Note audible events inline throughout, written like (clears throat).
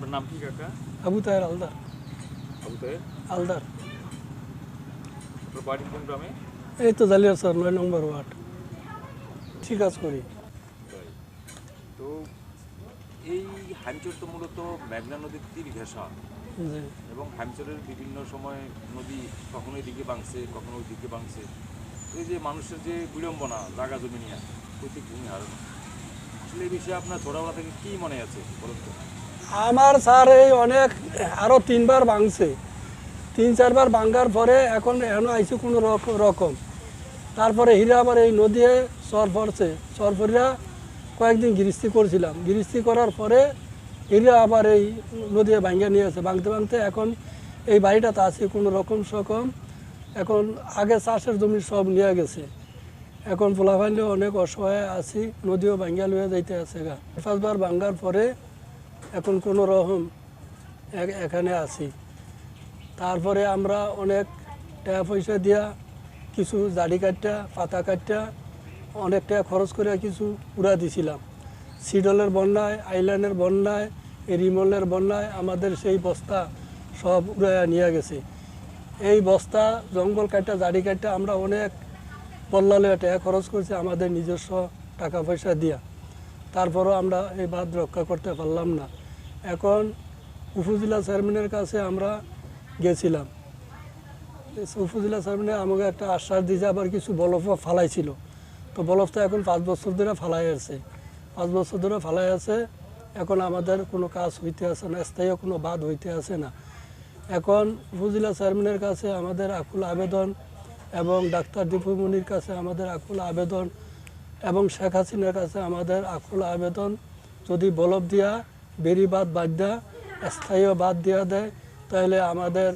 আপনার নাম কি কাকা? আবু তাহের আলদার। আবু তাহের? আলদার। আপনার বাড়ি কোন গ্রামে? এই তো জালিয়ার স্যার নয় নম্বর ওয়ার্ড। ঠিক আছে করি। তো এই হাইমচর তো মূলত মেঘনা নদীর তীর ঘেঁষা এবং হাইমচরের বিভিন্ন সময় নদী কখনো এদিকে বাংছে কখনো ওইদিকে বাংছে এই যে মানুষের যে বিড়ম্বনা জায়গা জমি নিয়ে প্রত্যেক ভূমি হারানো। আসলে এই বিষয়ে আপনার ছোটবেলা থেকে কি মনে আছে বলুন তো? আমার স্যার এই অনেক আরও তিনবার ভাঙছে। তিন, চারবার ভাঙ্গার পরে এখন এখনও আইসি কোনো রক- রকম। তারপরে হীরা আবার এই নদীয়ে চর পড়ছে। চর পড়িয়া কয়েকদিন গৃষ্টি করছিলাম। গৃষ্টি করার পরে হীরা আবার এই নদীয়ে ভাঙ্গা নিয়ে আছে ভাঙতে ভাঙতে এখন এই বাড়িটাতে আছে কোনো রকম সকম এখন আগে চাষের জমি সব নিয়ে গেছে। এখন পোলাভাইলে অনেক অসহায় আছি। নদীও ভাঙ্গা লইয়া যাইতে আছে গা। পাঁচবার ভাঙ্গার পরে এখন কোনো রকম এখানে আছি। তারপরে আমরা অনেক টাকা পয়সা দিয়া কিছু জাড়ি কাটটা পাতা কাটটা অনেক টাকা খরচ করে কিছু উড়া দিছিলাম। সিডলের বন্যায়, আইল্যান্ডের বন্যায় রিমলের বন্যায় আমাদের সেই বস্তা সব উড়াইয়া নিয়ে গেছে। এই বস্তা, জঙ্গল কাটটা জাড়ি কাটটা আমরা অনেক পল্লালে টাকা খরচ করছি আমাদের নিজস্ব টাকা পয়সা দিয়া। তারপরও আমরা এই বাদ রক্ষা করতে পারলাম না। এখন উপজেলা চেয়ারম্যানের কাছে আমরা গেছিলাম। উপজেলা চেয়ারম্যানে আমাকে একটা আশ্বাস দিয়েছে, আবার কিছু বলফ ফালাইছিল। তো বলফটা এখন পাঁচ বছর ধরে ফালাই আছে। পাঁচ বছর ধরে ফালাই আছে। এখন আমাদের কোনো কাজ হইতে আছে না স্থায়ী কোনো বাদ হইতে আছে না। এখন উপজেলা চেয়ারম্যানের কাছে আমাদের আকুল আবেদন এবং ডাক্তার দীপুমণির কাছে আমাদের আকুল আবেদন এবং শেখ হাসিনার কাছে আমাদের আকুল আবেদন। যদি বলব দিয়া বেরি বাদ বাদ দেয়া, স্থায়ী বাদ দেওয়া দেয় তাহলে আমাদের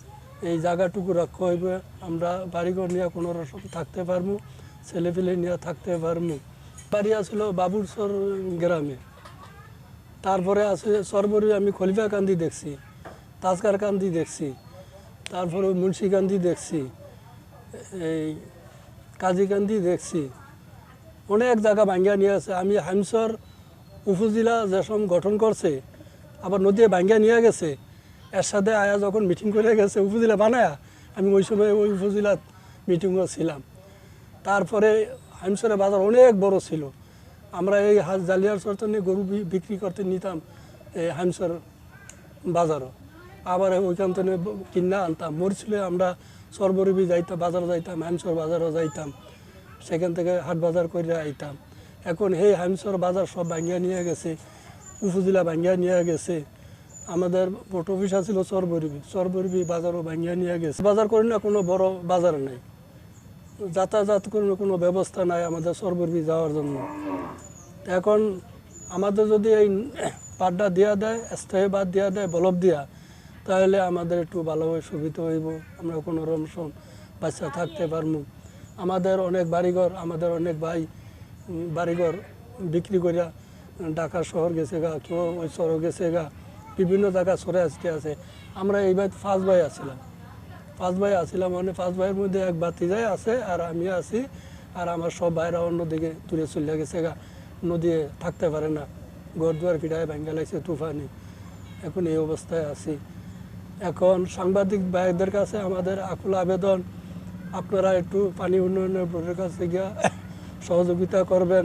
এই জায়গাটুকু রক্ষা হইবে আমরা বাড়িঘর নিয়ে কোনো রকম থাকতে পারব, ছেলেপিলে নিয়ে থাকতে পারব। বাড়ি আসছিল বাবুরসর গ্রামে। তারপরে আছে সরবরি, আমি খলিফা কান্দি দেখছি তাজকার কান্দি দেখছি, তারপরে মুন্সিকান্দি দেখছি, এই কাজীকান্দি দেখছি। অনেক জায়গা ভাঙ্গিয়া নিয়ে আছে আমি হামসর উপজেলা যেসব গঠন করছে আবার নদী ভাঙ্গিয়া নিয়ে গেছে। এর সাথে আয়া যখন মিটিং করে গেছে উপজেলা বানায়া, আমি ওই সময় ওই উপজেলাত মিটিংও ছিলাম। তারপরে হামসরের বাজার অনেক বড় ছিল। আমরা এই হাজ জালিয়ার চরতনে গরু বি- বিক্রি করতে নিতাম এই হামসর বাজারও। আবার ওইখান থেকে কিনা আনতাম। মরছিলে আমরা সরবরিবি যাইতাম, বাজার যাইতাম হামসর বাজারও যাইতাম। সেখান থেকে হাট বাজার করে আইতাম। এখন এই হামসর বাজার সব ভাঙ্গিয়া নিয়ে গেছে। উপজেলা ভাঙ্গিয়া নিয়ে গেছে। আমাদের পোস্ট অফিস আছিল সরবরিবি। সরবরিবি বাজারও ভাঙ্গিয়া নিয়ে গেছে। বাজার করি না, কোনো বড় বাজার নাই। যাতায়াত কোনো কোনো ব্যবস্থা নাই আমাদের সরবরিবি যাওয়ার জন্য। এখন আমাদের যদি এই পাড্ডা দেওয়া দেয়, স্থায়ী বাদ দেওয়া দেয়, বলব দিয়া, তাহলে আমাদের একটু ভালোভাবে সুবিধা হইব। আমরা কোনো রমসম বাচ্চা থাকতে পারব আমাদের অনেক বাড়িঘর, আমাদের অনেক ভাই বাড়িঘর বিক্রি করিয়া ঢাকা শহর গেছে গা কেউ ওই শহর গেছে গা। বিভিন্ন জায়গা সরে আসতে আছে। আমরা এই ভাই পাঁচ ভাই আছিলাম। পাঁচ ভাই আছিলাম মানে পাঁচ ভাইয়ের মধ্যে এক বাতিজাই আছে আর আমি আছি আর আমার সব ভাইরা অন্যদিকে দূরে চলে গেছে গা। নদী থাকতে পারে না। ঘর দুয়ার পিঠায় ভেঙে লাগছে তুফানি। এখন এই অবস্থায় আছি। এখন সাংবাদিক ভাইদের কাছে আমাদের আকুল আবেদন। আপনারা একটু পানি উন্নয়নের বোর্ডের কাছে গিয়া সহযোগিতা করবেন।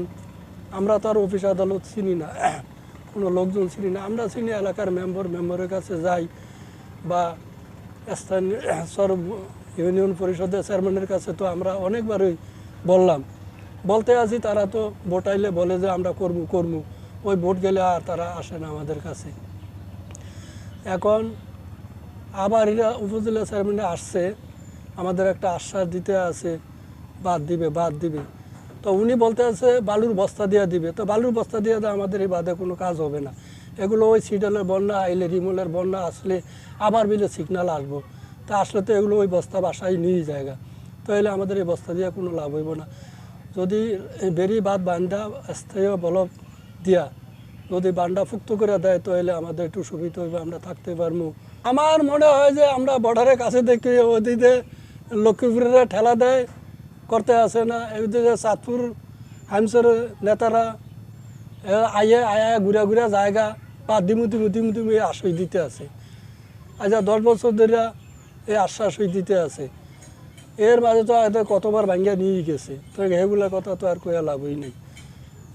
আমরা তো আর অফিস আদালত চিনি না, (clears throat) কোনো লোকজন চিনি না। আমরা চিনি এলাকার মেম্বার, মেম্বারের কাছে যাই বা স্থানীয়, (clears throat) সর, ইউনিয়ন পরিষদের চেয়ারম্যানের কাছে তো আমরা অনেকবারই বললাম। বলতে আছি, তারা তো ভোট আইলে বলে যে আমরা করব করব। ওই ভোট গেলে আর তারা আসে না আমাদের কাছে। এখন আবার এরা উপজেলা চেয়ারম্যানে আসছে, আমাদের একটা আশ্বাস দিতে আছে, বাদ দিবে বাদ দিবে। তো উনি বলতে আছে, বালুর বস্তা দিয়ে দিবে। তো বালুর বস্তা দিয়ে আমাদের এই বাদে কোনো কাজ হবে না। এগুলো ওই সিডলের বন্যা, আইলে রিমলের বন্যা আসলে আবার বিলে সিগনাল আসব। তা আসলে তো এগুলো ওই বস্তা বাসায় নিয়ে জায়গা। তো এলে আমাদের এই বস্তা দিয়ে কোনো লাভ হইব না। যদি বেরি বাদ বান্ধা স্থায়ী বলব দিয়া যদি বান্ডা ফুক্ত করে দেয়, তো এলে আমাদের একটু সুবিধা হইবে, আমরা থাকতে পারব। আমার মনে হয় যে আমরা বর্ডারের কাছে দেখি ওদিকে লক্ষ্মীপুরেরা ঠেলা দেয়। করতে আসে না। এদিকে চাঁদপুর হামসের নেতারা, এ আইয়ে আয়া ঘুরা ঘুরা জায়গা বা দিমু দিমু দিমু দিমু এই আশ্রয় দিতে আছে আচ্ছা দশ বছর ধরে এই আশ্বাস দিতে আছে এর মাঝে তো এদের কতবার ভাঙ্গিয়া নিয়ে গেছে। তো এগুলা কথা তো আর কয়া লাভই নেই।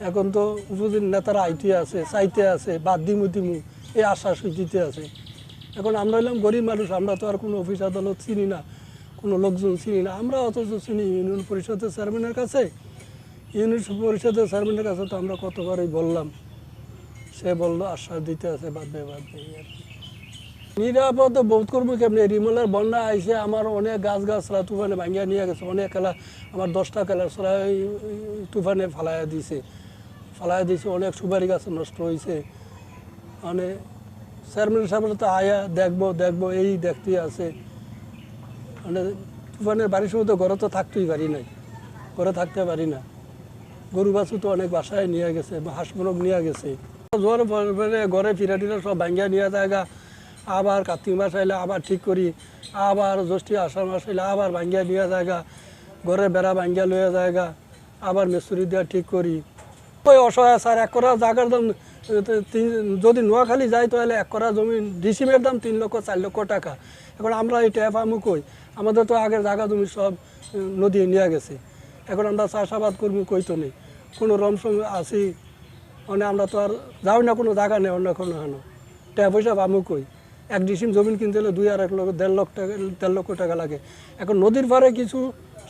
এখন তো উপজেলা নেতারা আইতে আছে চাইতে আছে বাদ দিমু দিমু এই আশ্বাস দিতে আছে এখন আমরা হলাম গরিব মানুষ, আমরা তো আর কোনো অফিস আদালত চিনি না। কোনো লোকজন চিনি না। আমরা অথচ চিনি ইউনিয়ন পরিষদের চেয়ারম্যানের কাছে। ইউনিয়ন পরিষদের চেয়ারম্যানের কাছে তো আমরা কতবারই বললাম। সে বলল, আশ্বাস দিতে আছে বাদবে বাদবে আর কি। নিরাপদ বোধ করব কেমনি? রিমলের বন্যা আইসে আমার অনেক গাছ গাছরা তুফানে ভাঙিয়া নিয়ে গেছে। অনেক খেলা, আমার দশটা খেলা সরা তুফানে ফালাইয়া দিছে। ফালাইয়া দিছে, অনেক সুপারি গাছ নষ্ট হয়েছে মানে চেয়ারম্যান সাহেব তো আয়া দেখব দেখব, এই দেখতে আছে। মানে তুফানের বাড়ির সময় তো ঘরে তো থাকতেই পারি নাই। ঘরে থাকতে পারি না। গরু বাছু তো অনেক বাসায় নিয়ে গেছে হাঁস মুরগ নিয়ে গেছে। জোর পরে ঘরে ফিরা টিরা সব ভাঙ্গিয়া নিয়ে জায়গা আবার কার্তিক মাস আইলে আবার ঠিক করি, আবার জ্যৈষ্ঠী আষাঢ় মাস আইলে আবার ভাঙ্গিয়া নিয়ে জায়গা ঘরে বেড়া ভাঙ্গিয়া লইয়া জায়গা আবার মেসুরি দেওয়া ঠিক করি। ওই অসহায় স্যার এক করা জায়গার দাম, তিন- যদি নোয়াখালী যাই তাহলে এক করা জমি, ডিসিমের দাম তিন লক্ষ, চার লক্ষ টাকা। এখন আমরা এই ট্যাপ আমু কই? আমাদের তো আগের জায়গা জমি সব নদী নিয়ে গেছে। এখন আমরা চাষাবাদ করব কই তো নেই। কোনো রমসম আসি মানে আমরা তো আর যাই না কোনো জায়গা নেই অন্য কোনো হেন। ট্যাপ পয়সা পামু কই? এক ডিসিম জমিন কিনতে হলে দুই আর এক লক্ষ, দেড় লক্ষ টাকা, দেড় লক্ষ টাকা লাগে। এখন নদীর পাড়ে কিছু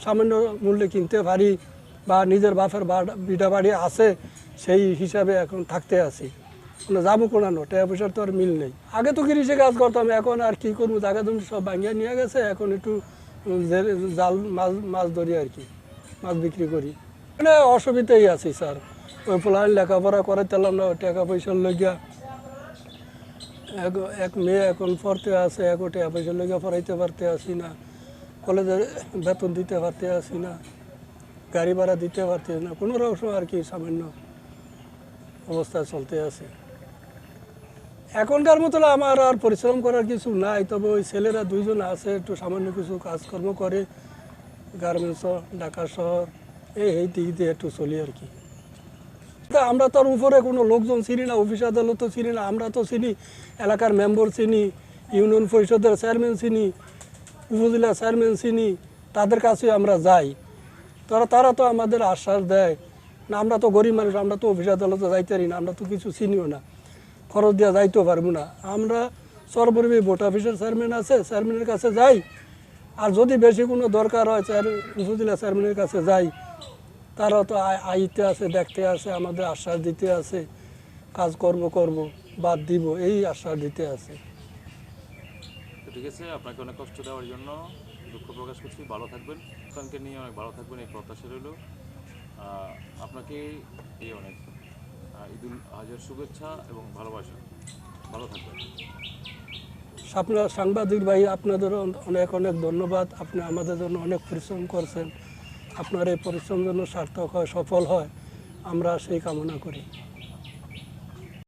সামান্য মূল্যে কিনতে পারি বা নিজের বাপের বিটা বাড়ি আছে, সেই হিসাবে এখন থাকতে আছি। যাব কোনানো টাকা পয়সার তো আর মিল নেই। আগে তো কৃষি কাজ করতাম, এখন আর কি করব? জায়গা জমি সব ভাঙিয়ে নিয়ে গেছে, এখন একটু জাল মাছ মাছ ধরি আর কি, মাছ বিক্রি করি। মানে অসুবিধাই আছে, স্যার। ওই পোলাইন লেখাপড়া করে তেলাম না টাকা পয়সার লইয়া এক এক মেয়ে এখন পড়তে আছে এক টাকা পয়সা লইয়া পড়াইতে পারতে আসি না। কলেজের বেতন দিতে পারতে আসি না। গাড়ি ভাড়া দিতে পারতে না। কোনো রকম আর কি সামান্য অবস্থা চলতে আছে। এখনকার মতো আমার আর পরিশ্রম করার কিছু নাই, তবে ওই ছেলেরা দুইজন আছে, একটু সামান্য কিছু কাজকর্ম করে গার্মেন্টস ঢাকা শহর, এই এই দিক দিয়ে একটু চলি আর কি। তা আমরা আর উপরে কোনো লোকজন চিনি না অফিস তো চিনি না, আমরা তো চিনি, এলাকার মেম্বার চিনি ইউনিয়ন পরিষদের চেয়ারম্যান চিনি, উপজেলা চেয়ারম্যান চিনি, তাদের কাছে আমরা যাই। তারা তারা তো আমাদের আশ্বাস দেয়, না, আমরা তো গরিব মানুষ, আমরা তো অফিস আদালতে যাইতে পারি না, আমরা তো কিছু চিনিও না। খরচ দেওয়া যাইতেও পারব না। আমরা সর্বপরি ভোট অফিসের চেয়ারম্যান আছে, চেয়ারম্যানের কাছে যাই। আর যদি বেশি কোনো দরকার হয়, চেয়ার উপজেলা চেয়ারম্যানের কাছে যাই। তারা তো আই- আইতে আছে দেখতে আছে আমাদের আশ্বাস দিতে আছে কাজ করব করব বাদ দিব, এই আশ্বাস দিতে আছে ঠিক আছে, আপনাকে অনেক কষ্ট দেওয়ার জন্য। দুঃখ প্রকাশ করছি, ভালো থাকবেন। সন্তানকে নিয়ে অনেক ভালো থাকবেন, এই প্রত্যাশা রইল। আপনাকে এই অনেক ঈদুল আজহার শুভেচ্ছা এবং ভালোবাসা। ভালো থাকবেন। আপনার সাংবাদিক ভাই আপনাদেরও অনেক অনেক ধন্যবাদ। আপনি আমাদের জন্য অনেক পরিশ্রম করছেন। আপনার এই পরিশ্রম যেন সার্থক হয়, সফল হয়, আমরা সেই কামনা করি।